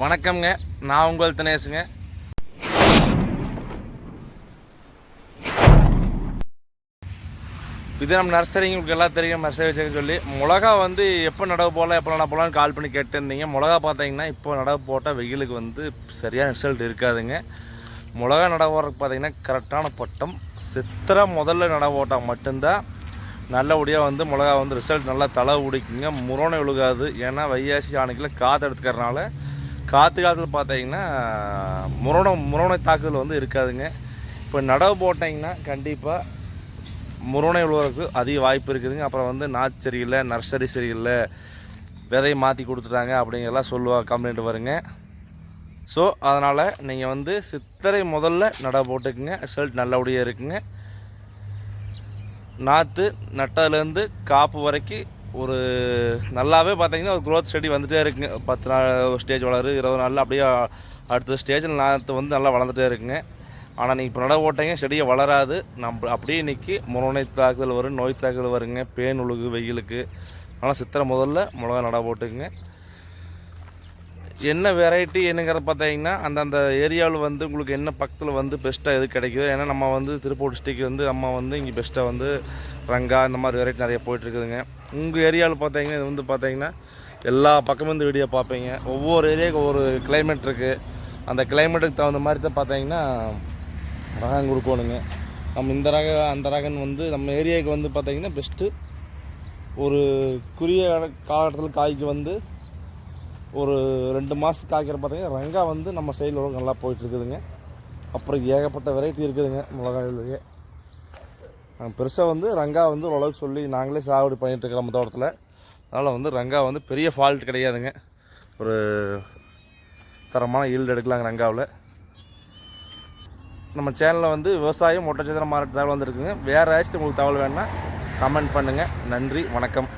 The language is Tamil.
வணக்கம்ங்க. நான் உங்கள் தினேஷுங்க. இது நம்ம நர்சரிங்க. உங்களுக்கு எல்லாம் தெரியும். நர்சரி சொல்லி. மிளகா வந்து எப்போ நடவு போடலாம் எப்போ நடவு போகலான்னு கால் பண்ணி கேட்டுருந்தீங்க. மிளகா பார்த்தீங்கன்னா இப்போ நடவு போட்டால் வெயிலுக்கு வந்து சரியான ரிசல்ட் இருக்காதுங்க. மிளகா நடவு போடுறதுக்கு பார்த்தீங்கன்னா கரெக்டான பட்டம். சித்திரை முதல்ல நடவு போட்டால் மட்டும்தான் நல்லபடியாக வந்து மிளகா வந்து ரிசல்ட் நல்லா தலை உடிக்குங்க முரணை விழுகாது. ஏன்னா வையாசி ஆணைக்கில் காற்று எடுத்துக்கிறனால காற்று காலத்தில் பார்த்தீங்கன்னா முரணம் முரணை தாக்குதல் வந்து இருக்காதுங்க. இப்போ நடவு போட்டிங்கன்னா கண்டிப்பாக முரணை உழுவதற்கு அதிக வாய்ப்பு இருக்குதுங்க. அப்புறம் வந்து நாற்று சரியில்லை நர்சரி சரியில்லை விதையை மாற்றி கொடுத்துட்டாங்க அப்படிங்கிறலாம் சொல்லுவாங்க கம்ப்ளைண்ட் வருங்க. ஸோ அதனால் நீங்கள் வந்து சித்திரை முதல்ல நடவு போட்டுக்குங்க. ரிசல்ட் நல்லபடியாக இருக்குங்க. நாற்று நட்டதுலேருந்து காப்பு வரைக்கும் ஒரு நல்லாவே பார்த்தீங்கன்னா ஒரு க்ரோத் ஸ்டடி வந்துகிட்டே இருக்குங்க. பத்து நாள் ஒரு ஸ்டேஜ் வளரு இருபது நாளில் அப்படியே அடுத்த ஸ்டேஜில் நாற்று வந்து நல்லா வளர்ந்துட்டே இருக்குங்க. ஆனால் நீங்கள் இப்போ நடவு ஓட்டைங்க செடியை வளராது. நம்ம அப்படியே நிற்கி முரணை தாக்குதல் வரும் நோய் தாக்குதல் வருங்க. பேன் உழுகு வெயிலுக்கு. அதனால் சித்திரை முதல்ல மிளகா நடவு போட்டுக்குங்க. என்ன வெரைட்டி என்னங்கிறத பார்த்தீங்கன்னா அந்தந்த ஏரியாவில் வந்து உங்களுக்கு என்ன பக்கத்தில் வந்து பெஸ்ட்டாக எது கிடைக்குதோ ஏன்னா நம்ம வந்து திருப்பூர் டிஸ்ட்ரிக் வந்து நம்ம வந்து இங்கே பெஸ்ட்டாக வந்து ரங்கா இந்த மாதிரி வெரைட்டி நிறைய போயிட்டுருக்குதுங்க. உங்கள் ஏரியாவில் பார்த்தீங்கன்னா இது வந்து பார்த்தீங்கன்னா எல்லா பக்கமும் இந்த வீடியோ பார்ப்பீங்க. ஒவ்வொரு ஏரியாவுக்கு ஒவ்வொரு கிளைமேட் இருக்குது அந்த கிளைமேட்டுக்கு தகுந்த மாதிரி தான் பார்த்தீங்கன்னா ரகம் கொடுக்கணுங்க. நம்ம இந்த ரக அந்த ரகன் வந்து நம்ம ஏரியாவுக்கு வந்து பார்த்தீங்கன்னா பெஸ்ட்டு ஒரு குறுகிய காலகட்டத்தில் காய்க்கு வந்து ஒரு ரெண்டு மாதத்துக்கு காய்க்கிற பார்த்தீங்கன்னா ரங்கா வந்து நம்ம சைடில் உள்ள நல்லா போயிட்டுருக்குதுங்க. அப்புறம் ஏகப்பட்ட வெரைட்டி இருக்குதுங்க மிளகாயிலேயே. பெருசாக வந்து ரங்கா வந்து ஓரளவுக்கு சொல்லி நாங்களே சாகுபடி பண்ணிட்டுருக்கிறோம் நம்ம தோட்டத்தில். அதனால் வந்து ரங்கா வந்து பெரிய ஃபால்ட் கிடையாதுங்க. ஒரு தரமான ஈல்டு எடுக்கலாங்க ரங்காவில். நம்ம சேனலில் வந்து விவசாயம் ஒட்டச்சத்திரம் மாவட்ட தகவல் வந்துருக்குங்க. வேறு ஏதாச்சும் உங்களுக்கு தகவல் வேணால் கமெண்ட் பண்ணுங்கள் நன்றி வணக்கம்.